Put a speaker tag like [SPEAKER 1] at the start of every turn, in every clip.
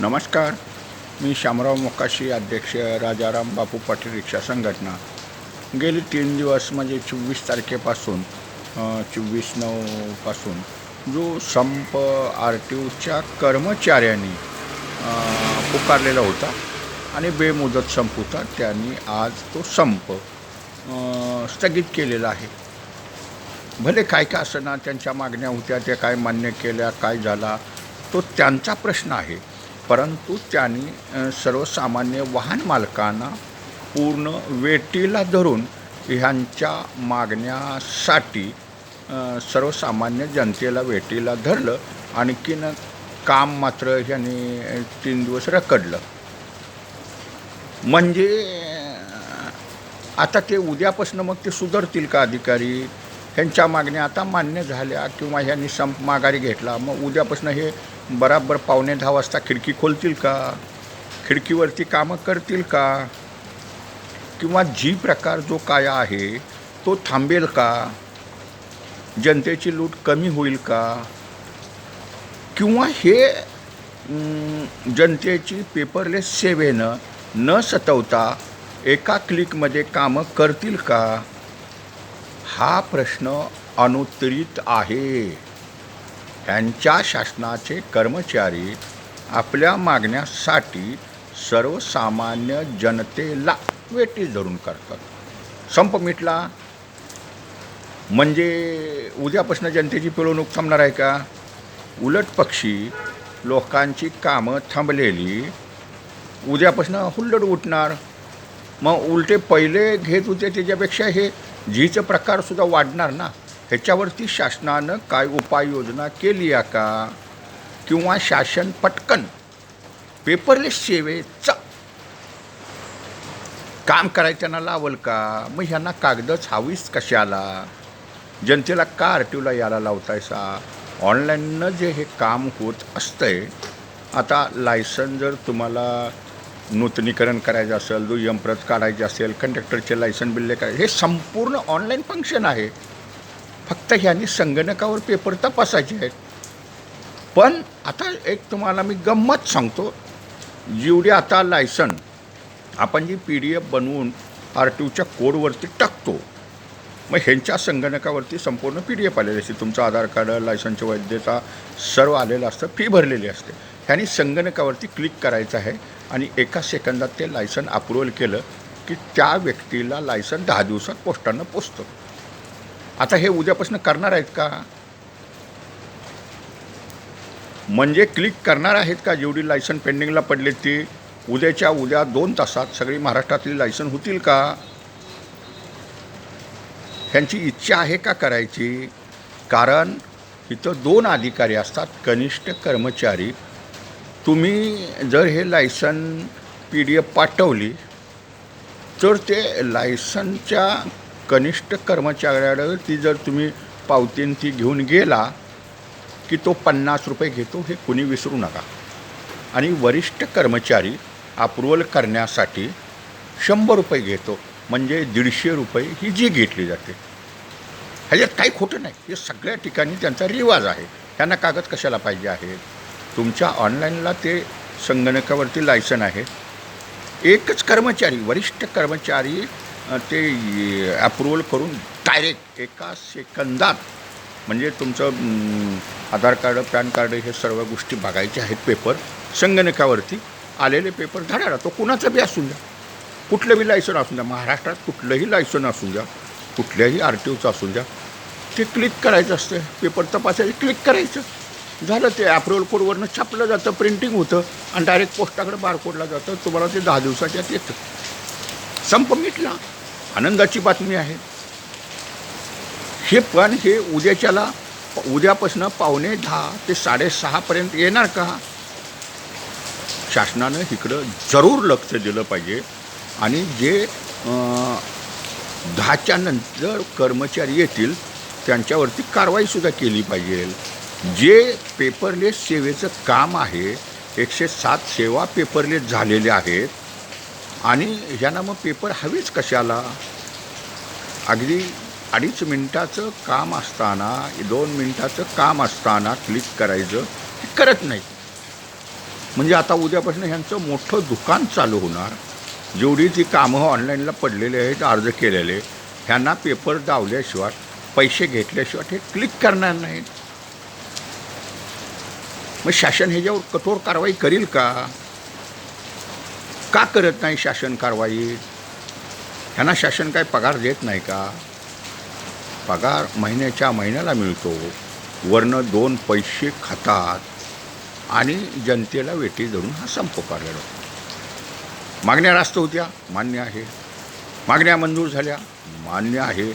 [SPEAKER 1] नमस्कार. मी शामराव मोकाशी अध्यक्ष राजाराम बापू पाटील रिक्षा संघटना. गेली तीन दिवस म्हणजे चोवीस तारखेपासून चोवीस नऊपासून जो संप आर टी ओच्या कर्मचाऱ्यांनी पुकारलेला होता आणि बेमुदत संप होता त्यांनी आज तो संप स्थगित केलेला आहे. भले काय काय असं ना त्यांच्या मागण्या होत्या त्या काय मान्य केल्या काय झाला तो त्यांचा प्रश्न आहे. परंतु त्याने सर्वसामान्य वाहन मालकांना पूर्ण वेटीला धरून ह्यांच्या मागण्यासाठी सर्वसामान्य जनतेला वेटीला धरलं. आणखीन काम मात्र ह्याने तीन दिवस रखडलं. म्हणजे आता ते उद्यापासून मग ते सुधारतील का अधिकारी? ह्यांच्या मागण्या आता मान्य झाल्या किंवा ह्यांनी संप माघारी घेतला. मग उद्यापासून हे बराबर पावणे दहा वाजता खिडकी खोलतील का? खिडकीवरती कामं करतील का? किंवा जी प्रकार जो काय आहे तो थांबेल का? जनतेची लूट कमी होईल का? किंवा हे जनतेची पेपरलेस सेवेनं न सतवता एका क्लिकमध्ये कामं करतील का? हा प्रश्न अनुत्तरित आहे. ह्यांच्या शासनाचे कर्मचारी आपल्या मागण्यासाठी सर्वसामान्य जनतेला वेटी धरून करतात. संप मिटला. म्हणजे उद्यापासून जनतेची पिळवणूक थांबणार आहे का? उलट पक्षी लोकांची कामं थांबलेली. उद्यापासून हुल्लड उठणार. मग उलटे पहिले घेत होते त्याच्यापेक्षा हे झीचं प्रकारसुद्धा वाढणार ना? ह्याच्यावरती शासनानं काय उपाययोजना केली आहे का? किंवा शासन पटकन पेपरलेस सेवेचं काम करायच्यांना लावल का? मग ह्यांना कागदच हवीच कशाला? जनतेला का आर टी ओला यायला लावतायसा ऑनलाईननं जे हे काम होत असतंय आता लायसन जर तुम्हाला नूतनीकरण करायचं असेल दुय्यम प्रत काढायचे असेल कंडक्टरचे लायसन बिल्ले काय हे संपूर्ण ऑनलाईन फंक्शन आहे. फक्त ह्यांनी संगणकावर पेपर तपासायचे आहेत. पण आता एक तुम्हाला मी गंमत सांगतो. जेवढी आता लायसन आपण जी पी डी एफ बनवून आर टी ओच्या कोडवरती टाकतो मग ह्यांच्या संगणकावरती संपूर्ण पी डी एफ आलेली असते. तुमचं आधार कार्ड लायसनची वैधता सर्व आलेलं असतं फी भरलेली असते. ह्यांनी संगणकावरती क्लिक करायचं आहे. आणि एका सेकंदात ते लायसन अप्रुव्हल केलं की त्या व्यक्तीला लायसन दहा दिवसात पोस्टानं पोचतं. आता हे उद्यापासून करणार आहेत का? म्हणजे क्लिक करणार आहेत का जेवढी लायसन पेंडिंगला पडली ती? उद्याच्या उद्या दोन तासात सगळी महाराष्ट्रातली लायसन होतील का? ह्यांची इच्छा आहे का करायची? कारण इथं दोन अधिकारी असतात कनिष्ठ कर्मचारी तुम्ही जर हे लायसन पी डी एफ पाठवली तर ते लायसनच्या कनिष्ठ कर्मचाऱ्याकडे ती जर तुम्ही पावतीन ती घेऊन गेला की तो पन्नास रुपये घेतो हे कुणी विसरू नका. आणि वरिष्ठ कर्मचारी अप्रुवल करण्यासाठी शंभर रुपये घेतो म्हणजे दीडशे रुपये ही जी घेतली जाते. ह्याच्यात काही खोटं नाही. हे सगळ्या ठिकाणी त्यांचा रिवाज आहे. त्यांना कागद कशाला पाहिजे आहे तुमच्या ऑनलाईनला ते संगणकावरती लायसन आहे. एकच कर्मचारी वरिष्ठ कर्मचारी ते अप्रुव्हल करून डायरेक्ट एका सेकंदात म्हणजे तुमचं आधार कार्ड पॅन कार्ड हे सर्व गोष्टी बघायच्या आहेत पेपर संगणकावरती आलेले पेपर धडाडा तो कुणाचा बी असू द्या. कुठलं बी लायसन असू द्या महाराष्ट्रात कुठलंही लायसन असू द्या कुठल्याही आर टी ओचं असू द्या ते क्लिक करायचं असतं. पेपर तपासायचं क्लिक करायचं. झालं ते अप्रुव्हल कोडवरनं छापलं जातं प्रिंटिंग होतं आणि डायरेक्ट पोस्टाकडे बारकोडला जातं. तुम्हाला ते दहा दिवसाच्यात येतं संप मिटला. आनंदाची बातमी आहे. हे पण हे उद्याच्याला उद्यापासून पावणे दहा ते साडेसहापर्यंत येणार का? शासनानं इकडं जरूर लक्ष दिलं पाहिजे. आणि जे दहाच्या नंतर कर्मचारी येतील त्यांच्यावरती कारवाईसुद्धा केली पाहिजे. जे पेपरलेस सेवेचं काम आहे एकशे सात सेवा पेपरलेस झालेले आहेत आणि ह्यांना मग पेपर हवीच कशाला? अगदी अडीच मिनटाचं काम असताना दोन मिनटाचं काम असताना क्लिक करायचं हे करत नाही. म्हणजे आता उद्यापासून ह्यांचं मोठं दुकान चालू होणार. जेवढी ती कामं ऑनलाईनला पडलेली आहेत अर्ज केलेले ह्यांना पेपर दावल्याशिवाय पैसे घेतल्याशिवाय हे क्लिक करणार नाहीत. मग शासन ह्याच्यावर कठोर कारवाई करील का? का करत नाही शासन कारवाई? ह्यांना शासन काय पगार देत नाही का? पगार महिन्याच्या महिन्याला मिळतो. वरनं दोन पैसे खातात आणि जनतेला वेटी धरून हा संप पाडला जातो मागण्या रास्त होत्या मान्य आहे. मागण्या मंजूर झाल्या मान्य आहे.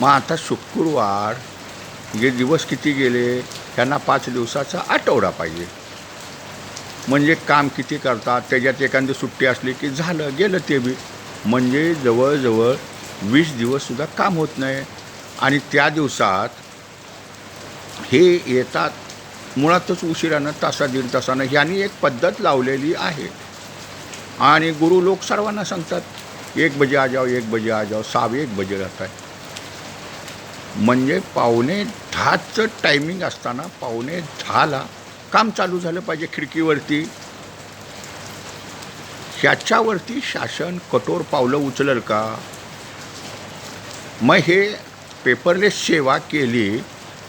[SPEAKER 1] मग आता शुक्रवार जे दिवस किती गेले? त्यांना पाच दिवसाचा आठवडा पाहिजे. म्हणजे काम किती करतात त्याच्यात एखादी सुट्टी असली की झालं गेलं ते बी. म्हणजे जवळजवळ वीस दिवससुद्धा काम होत नाही. आणि त्या दिवसात हे येतात मुळातच उशिरानं तासा दीड तासानं ह्यांनी एक पद्धत लावलेली आहे. आणि गुरु लोक सर्वांना सांगतात एक बजे आ जाओ एक बजे आ जाओ साव एक बजे राहत आहे. म्हणजे पावणे दहाचं टायमिंग असताना पावणे दहाला काम चालू झालं पाहिजे खिडकीवरती. ह्याच्यावरती शासन कठोर पावलं उचलेल का? मग हे पेपरलेस सेवा केली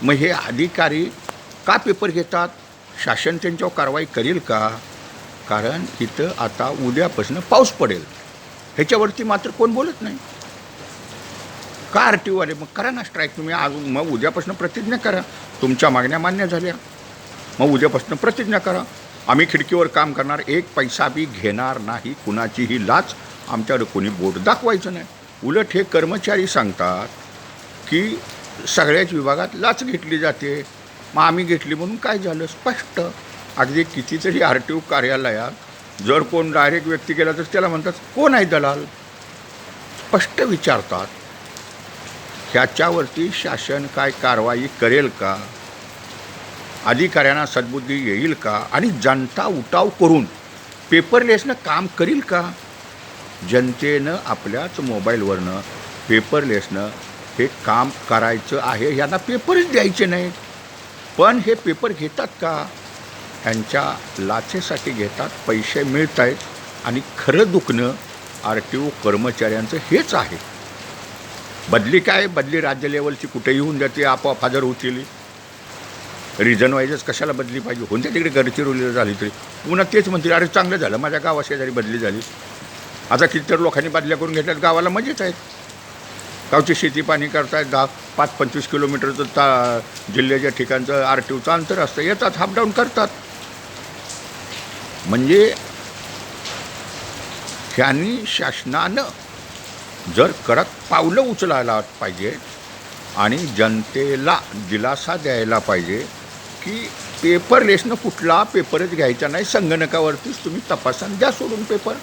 [SPEAKER 1] मग हे अधिकारी का पेपर घेतात? शासन त्यांच्यावर कारवाई करेल का? कारण इथं आता उद्यापासून पाऊस पडेल. ह्याच्यावरती मात्र कोण बोलत नाही. का आर टी ओवाले मग करा ना स्ट्राईक तुम्ही आज मग उद्यापासून प्रतिज्ञा करा. तुमच्या मागण्या मान्य झाल्या. मग उद्यापासून प्रतिज्ञा करा. आम्ही खिडकीवर काम करणार. एक पैसा बी घेणार नाही. कुणाचीही लाच आमच्याकडे कोणी बोट दाखवायचं नाही. उलट हे कर्मचारी सांगतात की सगळ्याच विभागात लाच घेतली जाते. मग आम्ही घेतली म्हणून काय झालं? स्पष्ट. अगदी कितीतरी आर टी ओ कार्यालयात जर कोण डायरेक्ट व्यक्ती गेला तर त्याला म्हणतात कोण आहे दलाल? स्पष्ट विचारतात. ह्याच्यावरती शासन काय कारवाई करेल का? अधिकाऱ्यांना सद्बुद्धी येईल का? आणि जनता उठाव करून पेपरलेसनं काम करील का? जनतेनं आपल्याच मोबाईलवरनं पेपरलेसनं हे काम करायचं आहे यांना पेपरच द्यायचे नाहीत. पण हे पेपर घेतात का? ह्यांच्या लाचेसाठी घेतात पैसे मिळत आहेत आणि खरं दुखणं आर टी ओ कर्मचाऱ्यांचं हेच आहे. बदली काय? बदली राज्य लेवलची कुठे येऊन जाते आपोआप हजर होतील. रिझन वाईजच कशाला बदली पाहिजे? होऊन तिकडे गडचिरोली झाली तरी? पुन्हा तेच म्हणतील अरे चांगलं झालं माझ्या गावा शेजारी बदली झाली. आता कितीतरी लोकांनी बदल्या करून घेतल्यात गावाला मजेत आहेत. गावची शेती पाणी करतायत दहा पाच पंचवीस किलोमीटरचं ता जिल्ह्याच्या ठिकाणचं आर टी ओचं अंतर असतं येतात हापडाऊन करतात. म्हणजे ह्यांनी शासनानं जर कडक पावलं उचलायला पाहिजे आणि जनतेला दिलासा द्यायला पाहिजे की पेपरलेसनं कुठला पेपरच घ्यायचा नाही संगणकावरतीच तुम्ही तपासान द्या सोडून पेपर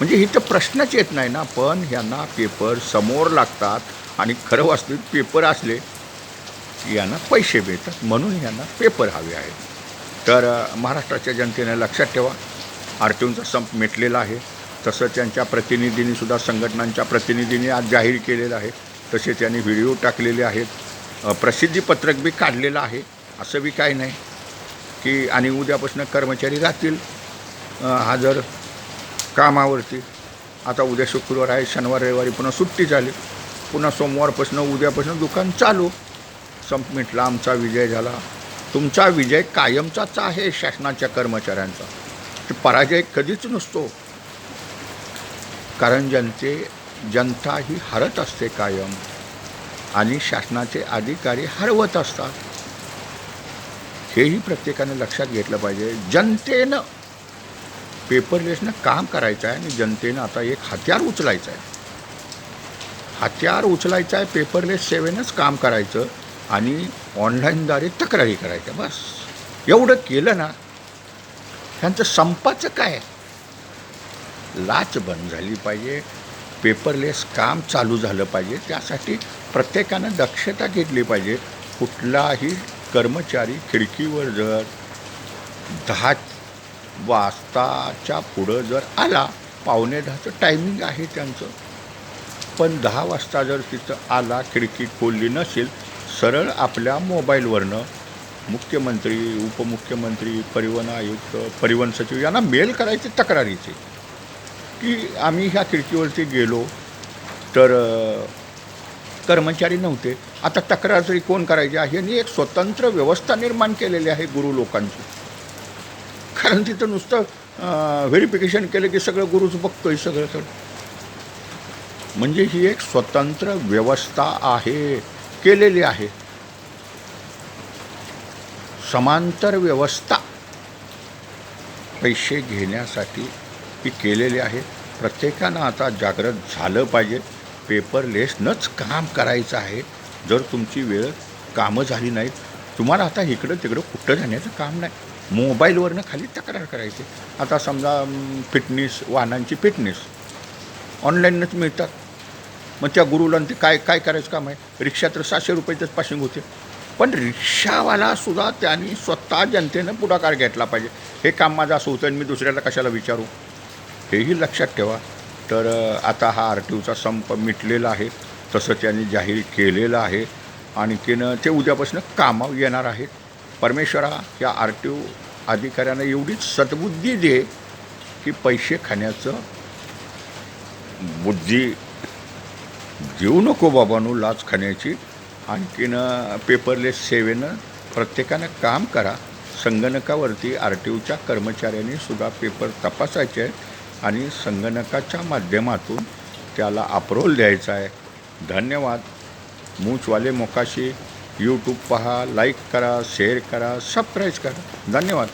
[SPEAKER 1] म्हणजे इथं प्रश्नच येत नाही ना पण ह्यांना पेपर समोर लागतात आणि खरं वास्तविक पेपर असले की यांना पैसे मिळतात म्हणून यांना पेपर हवे आहेत. तर महाराष्ट्राच्या जनतेने लक्षात ठेवा. आर संप मिटलेला आहे. तसं त्यांच्या प्रतिनिधींनी सुद्धा संघटनांच्या प्रतिनिधींनी आज जाहीर केलेलं आहे. तसे त्यांनी व्हिडिओ टाकलेले आहेत. प्रसिद्धीपत्रक बी काढलेलं आहे. असं बी काय नाही की आणि उद्यापासून कर्मचारी राहतील हजर कामावरती. आता उद्या शुक्रवार आहे शनिवार रविवारी पुन्हा सुट्टी झाली. पुन्हा सोमवारपासून उद्यापासून दुकान चालू. संप मिटला आमचा विजय झाला. तुमचा विजय कायमचाच आहे शासनाच्या कर्मचाऱ्यांचा. ते पराजय कधीच नसतो. कारण जनते जनता ही हरत असते कायम आणि शासनाचे अधिकारी हरवत असतात. हेही प्रत्येकाने लक्षात घेतलं पाहिजे. जनतेनं पेपरलेसनं काम करायचं आहे आणि जनतेनं आता एक हत्यार उचलायचं आहे. हत्यार उचलायचं आहे पेपरलेस सेवेनंच काम करायचं आणि ऑनलाईनद्वारे तक्रारी करायच्या. बस. एवढं केलं ना ह्यांचं संपाचं काय लाच बंद झाली पाहिजे. पेपरलेस काम चालू झालं पाहिजे. त्यासाठी प्रत्येकानं दक्षता घेतली पाहिजे. कुठलाही कर्मचारी खिडकीवर जर दहा वाजताच्या पुढं जर आला पावणे दहाचं टायमिंग आहे त्यांचं. पण दहा वाजता जर तिथं आला खिडकी खोलली नसेल सरळ आपल्या मोबाईलवरनं मुख्यमंत्री उपमुख्यमंत्री परिवहन आयुक्त परिवहन सचिव यांना मेल करायचे तक्रारीचे. की आम्ही ह्या खिडकीवरती गेलो तर कर्मचारी नव्हते. आता तक्रार तरी कोण करायची आहे? यांनी एक स्वतंत्र व्यवस्था निर्माण केलेली आहे गुरु लोकांची. कारण तिथं नुसतं व्हेरिफिकेशन केलं की सगळं गुरुच बघतोय सगळं सगळं. म्हणजे ही एक स्वतंत्र व्यवस्था आहे केलेली आहे. समांतर व्यवस्था पैसे घेण्यासाठी ही केलेली आहे. प्रत्येकानं आता जागृत झालं पाहिजे. पेपरलेसनंच काम करायचं आहे. जर तुमची वेळ कामं झाली नाहीत तुम्हाला आता इकडं तिकडं कुठं जाण्याचं काम नाही. मोबाईलवरनं खाली तक्रार करायची. आता समजा फिटनेस वाहनांची फिटनेस ऑनलाईनच मिळतात. मग त्या गुरुला ते काय काय करायचं काम आहे? रिक्षा तर सहाशे रुपयाचंच पासिंग होते. पण रिक्षावालासुद्धा त्यांनी स्वतः जनतेनं पुढाकार घेतला पाहिजे. हे काम माझं असं होतं आणि मी दुसऱ्याला कशाला विचारू? हेही लक्षात ठेवा. तर आता हा आर टी ओचा संप मिटलेला आहे. तसं त्यांनी जाहीर केलेलं आहे. आणखीन ते उद्यापासून कामावर येणार आहेत. परमेश्वरा या आर टी ओ अधिकाऱ्यांना एवढीच सद्बुद्धी दे की पैसे खाण्याचं बुद्धी देऊ नको बाबांनो लाच खाण्याची. आणखीन पेपरलेस सेवेनं प्रत्येकानं काम करा. संगणकावरती आर टी ओच्या कर्मचाऱ्यांनी सुद्धा पेपर तपासायचे आहेत. आणि संगणकाच्या माध्यमातून त्याला अप्रोल द्यायचा आहे. धन्यवाद. मूचवाले मोकाशी. यूट्यूब पहा लाईक करा शेअर करा सबस्क्राईब करा. धन्यवाद.